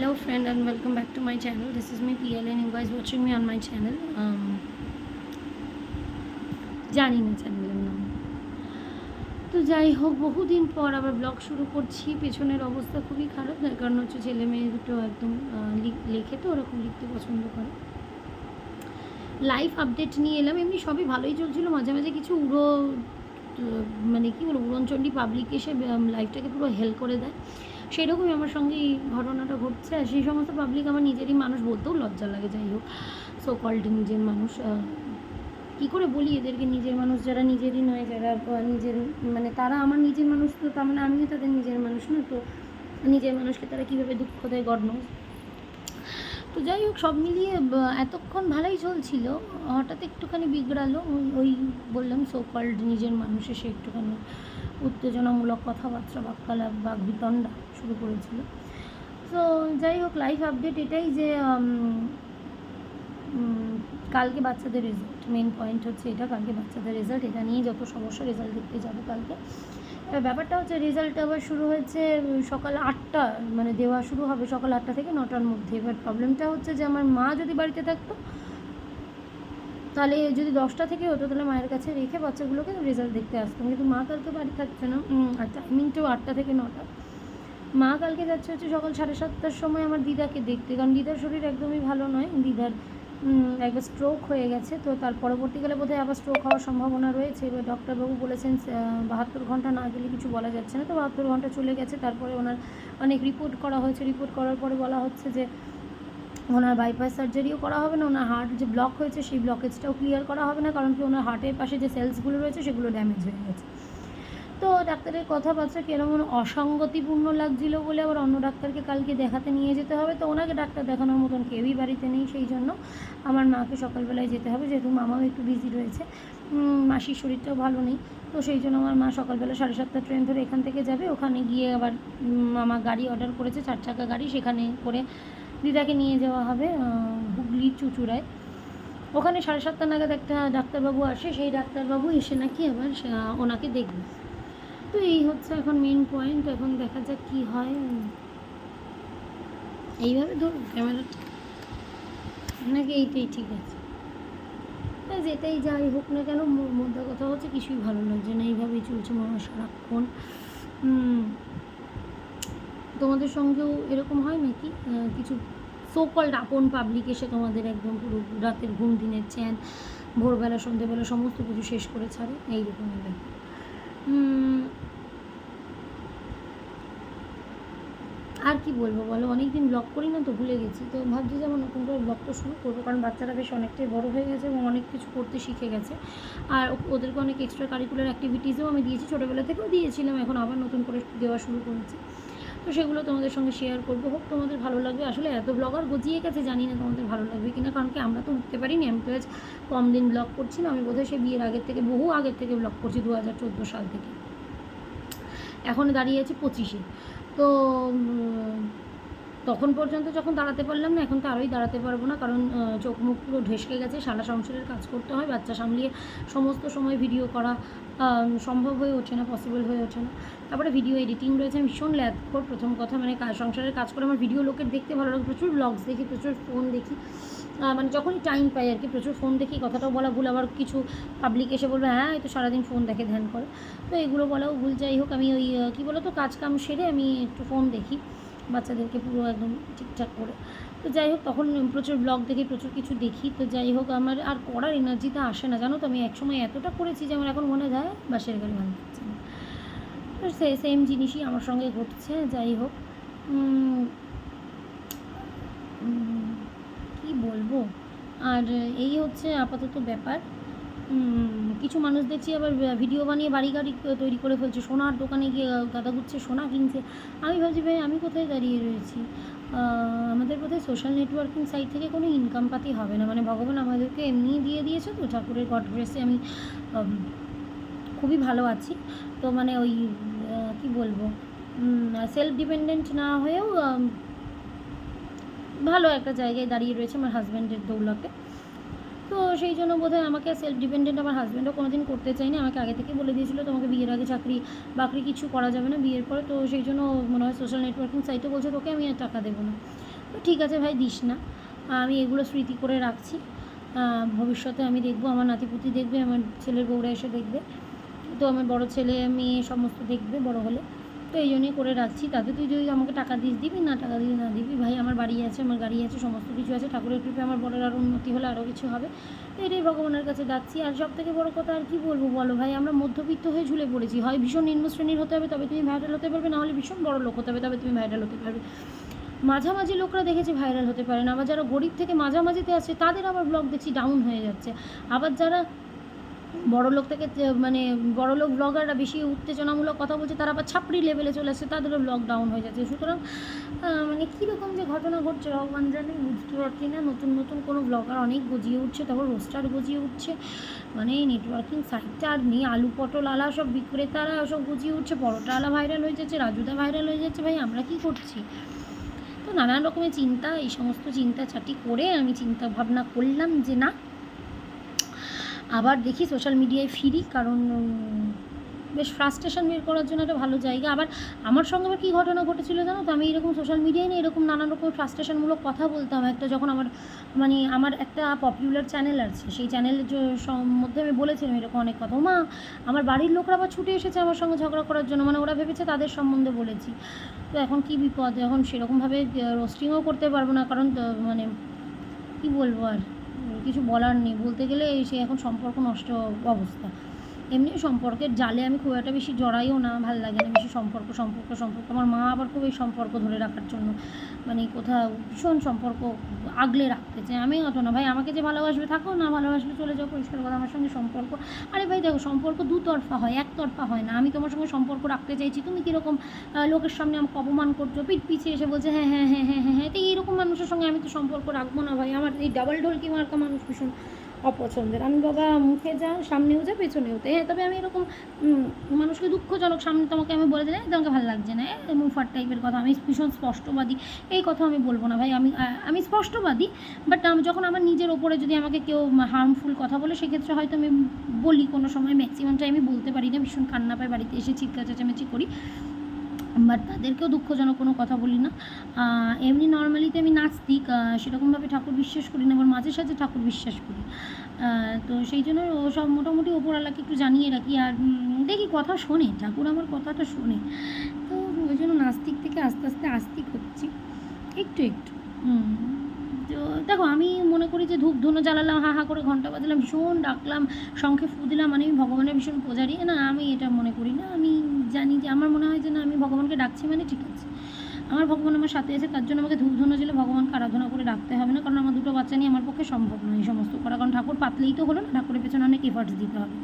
hello friend and welcome back to my channel. This is me PL and you guys watching me on my channel. Um, জানি না চ্যানেলের নাম। তো যাই হোক বহুদিন পর আবার ব্লগ শুরু করছি। পেছনের অবস্থা খুবই খারাপ। তার কারণ হচ্ছে ছেলে মেয়ে দুটো একদম লিখ- তো ওরকম লিখতে পছন্দ করে। লাইভ আপডেট নিয়ে এলাম। এমনি সবই ভালোই চলছিল। মাঝে মাঝে কিছু উড়ো মানে কি বলব উড়নচণ্ডী পাবলিক এসে লাইফটাকে পুরো হেল করে দেয়। সেরকমই আমার সঙ্গে এই ঘটনাটা ঘটছে আর সেই সমস্ত পাবলিক আমার নিজেরই মানুষ বলতেও লজ্জা লাগে, যাই হোক। সো কল্ড নিজের মানুষ কী করে বলি এদেরকে? নিজের মানুষ যারা নিজেরই নয়, যারা নিজের মানে তারা আমার নিজের মানুষ তো, তার মানে আমিও তাদের নিজের মানুষ না তো নিজের মানুষকে তারা কীভাবে দুঃখ দেয় গড তো যাই হোক, সব মিলিয়ে এতক্ষণ ভালোই চলছিল। হঠাৎ একটুখানি বিগড়ালো, ওই- ওই বললাম সো কল্ড নিজের মানুষ এসে একটুখানি উত্তেজনামূলক কথাবার্তা, বাক্যালাপ বাক বিতণ্ডা শুরু করেছিল। তো যাই হোক লাইভ আপডেট এটাই যে কালকে বাচ্চাদের রেজাল্ট মেন পয়েন্ট হচ্ছে এটা, কালকে বাচ্চাদের রেজাল্ট এটা নিয়ে যত সমস্যা রেজাল্ট দেখতে যাব কালকে। ব্যাপারটা হচ্ছে রেজাল্ট আবার শুরু হয়েছে সকাল আটটা মানে দেওয়া শুরু হবে সকাল আটটা থেকে নটার মধ্যে। এবার প্রবলেমটা হচ্ছে যে, আমার মা যদি বাড়িতে থাকতো, তাহলে যদি দশটা থেকে হতো, তাহলে মায়ের কাছে রেখে বাচ্চাগুলোকে রেজাল্ট দেখতে আসতাম। কিন্তু মা কালকে বাড়ি থাকছে না। আর টাইমিংটাও আটটা থেকে নটা। মা কালকে যাচ্ছে হচ্ছে সকাল সাড়ে সাতটার সময় আমার দিদাকে দেখতে। কারণ দিদার শরীর একদমই ভালো নয়, দিদার একবার স্ট্রোক হয়ে গেছে। তো তার পরবর্তীকালে বোধহয় আবার স্ট্রোক হওয়ার সম্ভাবনা রয়েছে। এবার ডক্টরবাবু বলেছেন বাহাত্তর ঘণ্টা না গেলে কিছু বলা যাচ্ছে না। তো বাহাত্তর ঘণ্টা চলে গেছে। তারপরে ওনার অনেক রিপোর্ট করা হয়েছে। রিপোর্ট করার পরে বলা হচ্ছে যে, ওনার বাইপাস সার্জারিও করা হবে না। ওনার হার্ট যে ব্লক হয়েছে, সেই ব্লকেজটাও ক্লিয়ার করা হবে না। কারণ কি, ওনার হার্টের পাশে যে সেলসগুলো রয়েছে, সেগুলো ড্যামেজ হয়ে গেছে। তো ডাক্তারের কথাবার্তা কেরমন অসঙ্গতিপূর্ণ লাগছিল বলে আবার অন্য ডাক্তারকে কালকে দেখাতে নিয়ে যেতে হবে? তো ওনাকে ডাক্তার দেখানোর মতন কেউই বাড়িতে নেই সেই জন্য। আমার মাকে সকালবেলায় যেতে হবে, যেহেতু মামাও একটু বিজি রয়েছে। মাসির শরীরটাও ভালো নেই। তো সেই জন্য আমার মা সকালবেলা সাড়ে সাতটা ট্রেন ধরে এখান থেকে যাবে। ওখানে গিয়ে আবার মামা গাড়ি অর্ডার করেছে, চার চাকা গাড়ি সেখানে করে দিদাকে নিয়ে যাওয়া হবে হুগলি চুচুড়ায়। ওখানে সাড়ে সাতটা নাগাদ একটা ডাক্তারবাবু আসে। সেই ডাক্তারবাবু এসে নাকি আবার ওনাকে দেখবে। তো এই হচ্ছে এখন মেন পয়েন্ট এখন দেখা যাক কি হয়। এইভাবে ধরুন ক্যামেরাটা নাকি এইটাই ঠিক আছে। তা যেটাই যাই হোক না কেন মোদ্দা কথা হচ্ছে কিছুই ভালো লাগছে না এইভাবেই চলছে মনে হয় সারাক্ষণ তোমাদের সঙ্গেও এরকম হয় নাকি? কিছু সোকল্ড আপন পাবলিক এসে তোমাদের একদম পুরো রাতের ঘুম, দিনের চ্যান, ভোরবেলা, সন্ধ্যেবেলা, সমস্ত কিছু শেষ করে ছাড়ে, এইরকমই ব্যাপার। আর কি বলব বলো? অনেক দিন ব্লগ করি না তো ভুলে গেছি। তো ভাবছি যে আমার নতুন করে ব্লগটা শুরু করব। কারণ বাচ্চারা বেশ অনেকটাই বড় হয়ে গেছে এবং অনেক কিছু করতে শিখে গেছে। আর ওদেরকে অনেক এক্সট্রা কারিকুলার অ্যাক্টিভিটিসও আমি দিয়েছি। ছোটোবেলা থেকেও দিয়েছিলাম, এখন আবার নতুন করে দেওয়া শুরু করেছি। তো সেগুলো তোমাদের সঙ্গে শেয়ার করব। হোক, তোমাদের ভালো লাগবে। আসলে এত ব্লগার গজিয়ে গেছে, জানি না তোমাদের ভালো লাগবে কিনা। কারণ কি আমরা তো উঠতে পারিনি। আমি তো আজ কম দিন ব্লগ করছি না। আমি বোধহয় সেই বিয়ের আগের থেকে, বহু আগের থেকে ব্লগ করছি, দু হাজার চোদ্দ সাল থেকে। এখন দাঁড়িয়ে আছি পঁচিশে। তো উম, তখন পর্যন্ত যখন দাঁড়াতে পারলাম না, এখন তো আরোই দাঁড়াতে পারব না, কারণ চোখ মুখ পুরো ঢেসকে গেছে, সারা সংসারের কাজ করতে হয়, বাচ্চা সামলিয়ে সমস্ত সময় ভিডিও করা সম্ভব হয়ে ওঠে না পসিবল হয়ে ওঠে না। তারপরে ভিডিও এডিটিং রয়েছে, আমি ভীষণ ল্যাপকোর প্রথম কথা মানে সংসারের কাজ করে আমার ভিডিও লোকের দেখতে ভালো লাগে, প্রচুর ব্লগস দেখি, প্রচুর ফোন দেখি মানে যখনই টাইম পাই আর কি, প্রচুর ফোন দেখি, কথাটাও বলা ভুল, আবার কিছু পাবলিক এসে বলবে হ্যাঁ তো সারাদিন ফোন দেখে ধ্যান করে। তো এগুলো বলাও ভুল, যাই হোক, আমি ওই কী বলো তো কাজ কাম সেরে আমি একটু ফোন দেখি। বাচ্চাদেরকে পুরো একদম ঠিকঠাক করে। তো যাই হোক, তখন প্রচুর ব্লগ দেখি প্রচুর কিছু দেখি। তো যাই হোক, আমার আর করার এনার্জিটা আসে না। জানো তো, আমি একসময় এতটা করেছি যে আমার এখন মনে হয় বাসের গাড়ি ভালো লাগছে না। তো সে সেম জিনিসই আমার সঙ্গে ঘটছে, যাই হোক। কি বলব? আর এই হচ্ছে আপাতত ব্যাপার। কিছু মানুষ দেখছি আবার ভিডিও বানিয়ে বাড়ি গাড়ি তৈরি করে ফেলছে। সোনার দোকানে গিয়ে গাদা গুচ্ছে, সোনা কিনছে। আমি ভাবছি, ভাই, আমি কোথায় দাঁড়িয়ে রয়েছি? আমাদের বোধহয় সোশ্যাল নেটওয়ার্কিং সাইট থেকে কোনো ইনকাম পাতি হবে না। মানে ভগবান আমাদেরকে এমনিই দিয়ে দিয়েছে তো, ঠাকুরের গড গ্রেসে আমি খুবই ভালো আছি। তো মানে ওই কি বলব? সেলফ ডিপেন্ডেন্ট না হয়েও ভালো একটা জায়গায় দাঁড়িয়ে রয়েছে আমার হাজব্যান্ডের দৌলতে। তো সেই জন্য বোধহয় আমাকে সেলফ ডিপেন্ডেন্ট আমার হাজব্যান্ডও কোনো দিন করতে চায়নি। আমাকে আগে থেকে বলে দিয়েছিল, তোমাকে বিয়ের আগে চাকরি বাকরি কিছু করা যাবে না। বিয়ের পরে তো সেই জন্য মনে হয় সোশ্যাল নেটওয়ার্কিং সাইটে বলছে, তোকে আমি টাকা দেবো না। তো ঠিক আছে ভাই, দিস না। আমি এগুলো স্মৃতি করে রাখছি। ভবিষ্যতে আমি দেখব, আমার নাতিপুতি দেখবে, আমার ছেলের বউরা এসে দেখবে। তো আমার বড় ছেলে, মেয়ে, সমস্ত দেখবে বড় হলে। তো এই জন্যই করে রাখছি। তাতে তুই যদি আমাকে টাকা দিস, দিবি না টাকা দিয়ে না দিবি? ভাই, আমার বাড়ি আছে, আমার গাড়ি আছে, সমস্ত কিছু আছে, ঠাকুরের কৃপে আমার বড়ের আরও উন্নতি হলে আরও কিছু হবে। তো এটাই ভগবানের কাছে ডাকছি আর সব থেকে বড় কথা আর কি বলব বলো ভাই, আমরা মধ্যবিত্ত হয়ে ঝুলে পড়েছি। হয় ভীষণ নিম্ন শ্রেণির হতে হবে, তবে তুমি ভাইরাল হতে পারবে, না হলে ভীষণ বড় লোক হতে হবে, তবে তুমি ভাইরাল হতে পারবে। মাঝামাঝি লোকরা দেখেছি ভাইরাল হতে পারে না, আবার যারা গরিব থেকে মাঝামাঝিতে আছে, তাদের আবার ব্লগ দেখছি ডাউন হয়ে যাচ্ছে। আবার যারা বড় লোক থেকে মানে বড় লোক ব্লগাররা বেশি উত্তেজনামূলক কথা বলছে, তারা আবার ছাপড়ি লেভেলে চলে আসছে, তাদেরও লকডাউন হয়ে যাচ্ছে। সুতরাং মানে কীরকম যে ঘটনা ঘটছে, ভগবান জানে, বুঝতে পারছি না। নতুন নতুন কোনো ব্লগার অনেক গজিয়ে উঠছে, তারপর রোস্টার গজিয়ে উঠছে। মানে নেটওয়ার্কিং সাইটটা আর নেই, আলু, পটল, আলা সব বিক্রেতারা সব গজিয়ে উঠছে, পরোটা, আলা ভাইরাল হয়ে যাচ্ছে, রাজুদা ভাইরাল হয়ে যাচ্ছে, ভাই আমরা কি করছি? তো নানান রকমের চিন্তা, এই সমস্ত চিন্তা চাটি করে আমি চিন্তা ভাবনা করলাম যে না আবার দেখি সোশ্যাল মিডিয়ায় ফিরি, কারণ বেশ ফ্রাস্ট্রেশন বের করার জন্য একটা ভালো জায়গা। আবার আমার সঙ্গে আবার কী ঘটনা ঘটেছিল জানো তো? আমি এরকম সোশ্যাল মিডিয়ায় নিয়ে এরকম নানান রকম ফ্রাস্ট্রেশনমূলক কথা বলতাম। একটা যখন আমার মানে আমার একটা পপুলার চ্যানেল আছে, সেই চ্যানেলের মধ্যে আমি বলেছিলাম এরকম অনেক কথা। মা আমার বাড়ির লোকরা আবার ছুটে এসেছে আমার সঙ্গে ঝগড়া করার জন্য। মানে ওরা ভেবেছে তাদের সম্বন্ধে বলেছি। তো এখন কী বিপদ? এখন সেরকমভাবে রোস্টিংও করতে পারব না। কারণ মানে কী বলব আর? কিছু বলার নেই। বলতে গেলে সে এখন সম্পর্ক নষ্ট অবস্থা। এমনি সম্পর্কের জালে আমি খুব একটা বেশি জড়াইও না, ভালো লাগে না বেশি সম্পর্ক সম্পর্ক সম্পর্ক। আমার মা আবার খুব এই সম্পর্ক ধরে রাখার জন্য মানে কোথাও ভীষণ সম্পর্ক আগলে রাখতে চায়। আমি অত না, ভাই আমাকে যে ভালোবাসবে থাকো, না ভালোবাসবে চলে যাও, পরিষ্কার কথা, আমার সঙ্গে সম্পর্ক। আরে ভাই দেখো, সম্পর্ক দুতরফা হয়, একতরফা হয় না। আমি তোমার সঙ্গে সম্পর্ক রাখতে চাইছি, তুমি কীরকম লোকের সামনে আমাকে অপমান করছ, পিঠ পিছিয়ে এসে বলছে হ্যাঁ হ্যাঁ হ্যাঁ হ্যাঁ হ্যাঁ হ্যাঁ। তো এইরকম মানুষের সঙ্গে আমি তো সম্পর্ক রাখব না, ভাই। আমার এই ডাবল ঢোলকি মার্কা মানুষ ভীষণ। অপছন্দের। আমি বাবা মুখে যা সামনেও যা পেছনেও তো হ্যাঁ তবে আমি এরকম মানুষকে দুঃখজনক সামনে তোমাকে আমি বলে দিলে তোমাকে ভালো লাগছে না এ, মুফার টাইপের কথা আমি ভীষণ স্পষ্টবাদী। এই কথা আমি বলব না ভাই আমি আমি স্পষ্টবাদী বাট যখন আমার নিজের ওপরে যদি আমাকে কেউ হার্মফুল কথা বলে সেক্ষেত্রে হয়তো আমি বলি কোনো সময় ম্যাক্সিমাম টাইমে বলতে পারি না। ভীষণ কান্না পায় বাড়িতে এসে চিৎকার চেঁচামেচি করি। বাট তাদেরকেও দুঃখজনক কোনো কথা বলি না। এমনি নর্মালিতে আমি নাস্তিক সেরকমভাবে ঠাকুর বিশ্বাস করি না, আবার মাঝে সাঝে ঠাকুর বিশ্বাস করি। তো সেই জন্য ও সব মোটামুটি ওপরওয়ালাকে একটু জানিয়ে রাখি আর দেখি কথা শোনে, ঠাকুর আমার কথাটা শোনে। তো ওই জন্য নাস্তিক থেকে আস্তে আস্তে আস্তিক হচ্ছি। একটু একটু, হুম। দেখো, আমি মনে করি যে ধূপ ধুনো জ্বালালাম, হা হা করে ঘণ্টা বাজলাম, ভীষণ ডাকলাম, শঙ্খে ফু দিলাম মানে আমি ভগবানের ভীষণ পূজারি। না, আমি এটা মনে করি না, আমি জানি যে আমার মনে হয় যে না, আমি ভগবানকে ডাকছি মানে ঠিক আছে। আমার ভগবান আমার সাথে আছে তার জন্য আমাকে ধূপ ধুনো জেলে ভগবানকে আরাধনা করে ডাকতে হবে না, কারণ আমার দুটো বাচ্চা নিয়ে আমার পক্ষে সম্ভব নয় এই সমস্ত করা। কারণ ঠাকুর পাতলেই তো হলো না, ঠাকুরের পেছনে অনেক এফার্টস দিতে হবে।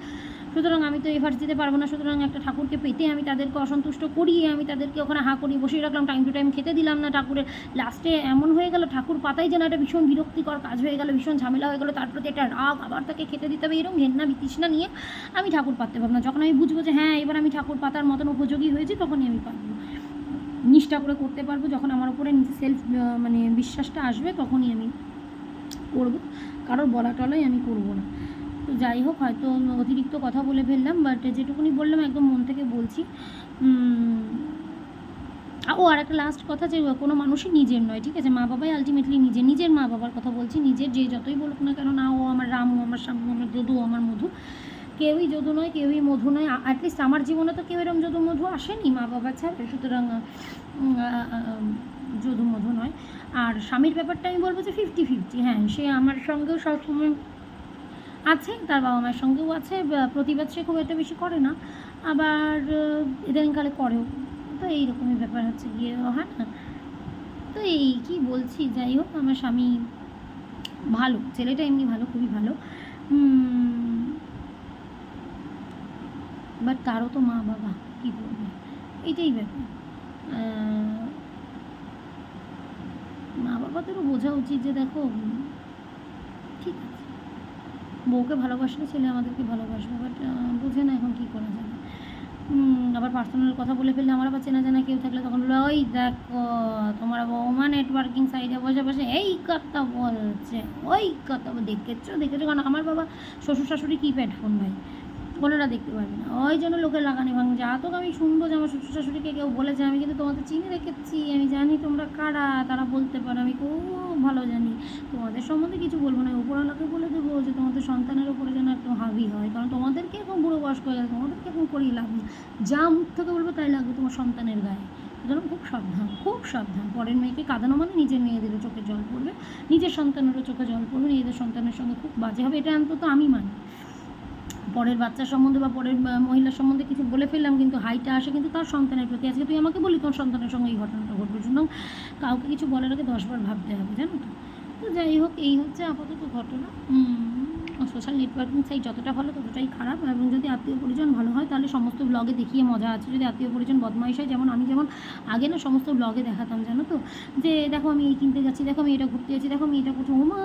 সুতরাং আমি তো এভার্স দিতে পারব না, সুতরাং একটা ঠাকুরকে পেতে আমি তাদেরকে অসন্তুষ্ট করিয়ে আমি তাদেরকে ওখানে হা করিয়ে বসিয়ে রাখলাম টাইম টু টাইম খেতে দিলাম না ঠাকুরের লাস্টে এমন হয়ে গেল, ঠাকুর পাতাই যেন একটা ভীষণ বিরক্তিকর কাজ হয়ে গেল, ভীষণ ঝামেলা হয়ে গেলো, তার প্রতি একটা রাগ, আবার তাকে খেতে দিতে হবে এরকম ঘেন্না বিতৃষ্ণা নিয়ে আমি ঠাকুর পাততে পারব না। যখন আমি বুঝব যে হ্যাঁ এবার আমি ঠাকুর পাতার মতন উপযোগী হয়েছি, তখনই আমি পারব নিষ্ঠা করে করতে পারব, যখন আমার উপরে নিজে সেলফ মানে বিশ্বাসটা আসবে, তখনই আমি করব। কারোর বলা টলাই আমি করব না। তো যাই হোক, হয়তো অতিরিক্ত কথা বলে ফেললাম বাট যেটুকুনি বললাম একদম মন থেকে বলছি। ও আর একটা লাস্ট কথা যে, কোনো মানুষই নিজের নয়, ঠিক আছে? মা বাবাই আলটিমেটলি নিজের নিজের মা বাবার কথা বলছি, নিজের যে যতই বলুক না কেন, না, ও আমার রাম, ও আমার শ্যাম আমার যদু আমার মধু। কেউই যদু নয়, কেউই মধু নয় অ্যাটলিস্ট আমার জীবনে তো কেউ এরকম যদু মধু আসেনি, মা বাবা ছাড়া। সুতরাং যদু মধু নয়। আর স্বামীর ব্যাপারটা আমি বলব যে ফিফটি ফিফটি হ্যাঁ সে আমার সঙ্গেও সবসময় আছে, তার বাবা মায়ের সঙ্গেও আছে প্রতিবাদ সে খুব একটা বেশি করে না, আবার ইদানিংকালে করেও। তো এইরকমই ব্যাপার হচ্ছে গিয়ে, হয় না? তো এই কি বলছি, যাই হোক, আমার স্বামী ভালো, ছেলেটা এমনি ভালো, খুবই ভালো। বাট তারও তো মা বাবা, কী করবে এটাই ব্যাপার। মা বাবাদেরও বোঝা উচিত যে, দেখো, ঠিক আছে। বউকে ভালোবাসলে ছেলে আমাদেরকে ভালোবাসবে বাট বুঝে না এখন কী করা যাবে। আবার পার্সোনাল কথা বলে ফেললে আমার আবার চেনা জানা কেউ থাকলে তখন ওই দেখো, তোমার বৌমা নেটওয়ার্কিং সাইডে বসে বসে এই কথা বলছে, ওই কথা দেখেছ দেখেছ? কারণ আমার বাবা শ্বশুর শাশুড়ি কিপ্যাড ফোন ভাই। কোনোটা দেখতে পারবে না। ওই জন্য লোকের লাগানি ভাঙ। যা তো আমি শুনব যে আমার শ্বশুর শাশুড়িকে কেউ বলেছে, আমি কিন্তু তোমাদের চিনে রেখেছি আমি জানি তোমরা কারা, তারা বলতে পারো। আমি খুব ভালো জানি। তোমাদের সম্বন্ধে কিছু বলব না। উপরওয়ালাকে বলে দেবো যে তোমাদের সন্তানের উপরে যেন একটু হাবি হয়। কারণ তোমাদেরকে এখন বুড়ো বয়স্ক হয়ে যাবে তোমাদেরকে এখন করেই নেই। যা মুখ থেকে বলব তাই লাগবে তোমার সন্তানের গায়ে। সুতরাং খুব সাবধান খুব সাবধান। পরের মেয়েকে কাঁদানো মানে নিজের মেয়েদেরও চোখে জল পড়বে। নিজের সন্তানেরও চোখে জল পড়বে। নিজেদের সন্তানের সঙ্গে খুব বাজে হবে। এটা অন্তত আমি মানি। পরের বাচ্চার সম্বন্ধে বা পরের আহ, মহিলার সম্বন্ধে কিছু বলে ফেললাম কিন্তু হাইটা আসে কিন্তু তার সন্তানের প্রতি। আজকে তুই আমাকে বলি তোর সন্তানের সঙ্গে এই ঘটনাটা ঘটবে জন্য কাউকে কিছু বলার আগে দশবার ভাবতে হবে জানো তো? তো যাই হোক এই হচ্ছে আপাতত ঘটনা। সোশ্যাল নেটওয়ার্কিং সাইট যতটা ভালো ততটাই খারাপ। এবং যদি আত্মীয় পরিজন ভালো হয় তাহলে সমস্ত ব্লগে দেখিয়ে মজা আছে। যদি আত্মীয় পরিজন বদমাইশ হয় যেমন আমি যেমন আগে না সমস্ত ব্লগে দেখাতাম জানো তো? যে দেখো আমি এই কিনতে যাচ্ছি দেখো আমি এটা ঘুরতে যাচ্ছি দেখো আমি এটা করছি। ওমা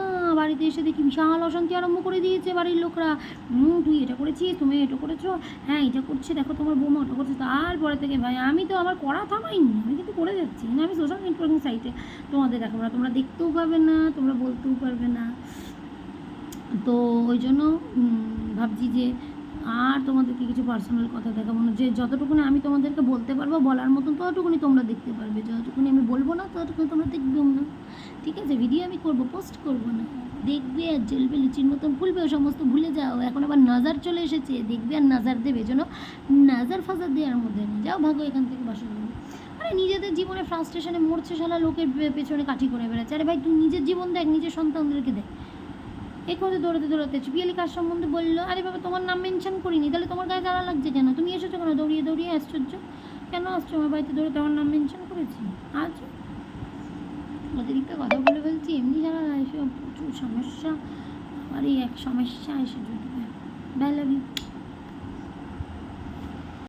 বাড়িতে এসে দেখি বিশাল অশান্তি আরম্ভ করে দিয়েছে বাড়ির লোকরা। হুম, তুই এটা করেছিস? তুমি এটা করেছ? হ্যাঁ এটা করছে। দেখো তোমার বৌমা ওটা করছে। তারপরে থেকে ভাই, আমি তো আমার করা থামাইনি। আমি কিন্তু করে যাচ্ছি। না, আমি সোশ্যাল নেটওয়ার্কিং সাইটে তোমাদের দেখাবো না। তোমরা দেখতেও পাবে না, তোমরা বলতেও পারবে না। তো ওই জন্য ভাবছি যে আর তোমাদেরকে কিছু পার্সোনাল কথা দেখাবো না। যে যতটুকুনি আমি তোমাদেরকে বলতে পারব, বলার মতন ততটুকুনি তোমরা দেখতে পারবে। যতটুকুনি আমি বলব না, ততটুকুনি তোমরা দেখবেও না। ঠিক আছে? ভিডিও আমি করব পোস্ট করব না। দেখবে আর জ্বলবে লিচির মতন ভুলবে ও সমস্ত ভুলে যাও এখন আবার নাজার চলে এসেছে, দেখবে আর নাজার দেবে যেন নাজার ফাজার দেওয়ার মধ্যে নেই। যাও ভাগো এখান থেকে বাসা যাবে আরে নিজেদের জীবনে ফ্রাস্ট্রেশনে মরছে শালা লোকের পেছনে কাঠি করে বেড়াচ্ছে। আরে ভাই, তুই নিজের জীবন দেখ, নিজের সন্তানদেরকে দেখ। এই করে দৌড়াতে দৌড়াতে পিয়ালি কার সম্বন্ধে বলল? আরে বাবা, তোমার নাম মেনশন করিনি, তাহলে তোমার গায়ে জ্বালা লাগছে কেন? তুমি এসেছ কেন? দৌড়িয়ে দৌড়িয়ে আশ্চর্য কেন আসছো আমার বাড়িতে দৌড়ে? তোমার নাম মেনশন করেছি? আজ অতিরিক্ত কথা বলে ফেলছি, এমনি যারা এসব প্রচুর সমস্যা আমার এই এক সমস্যা এসে জুটবে। বাই লাভ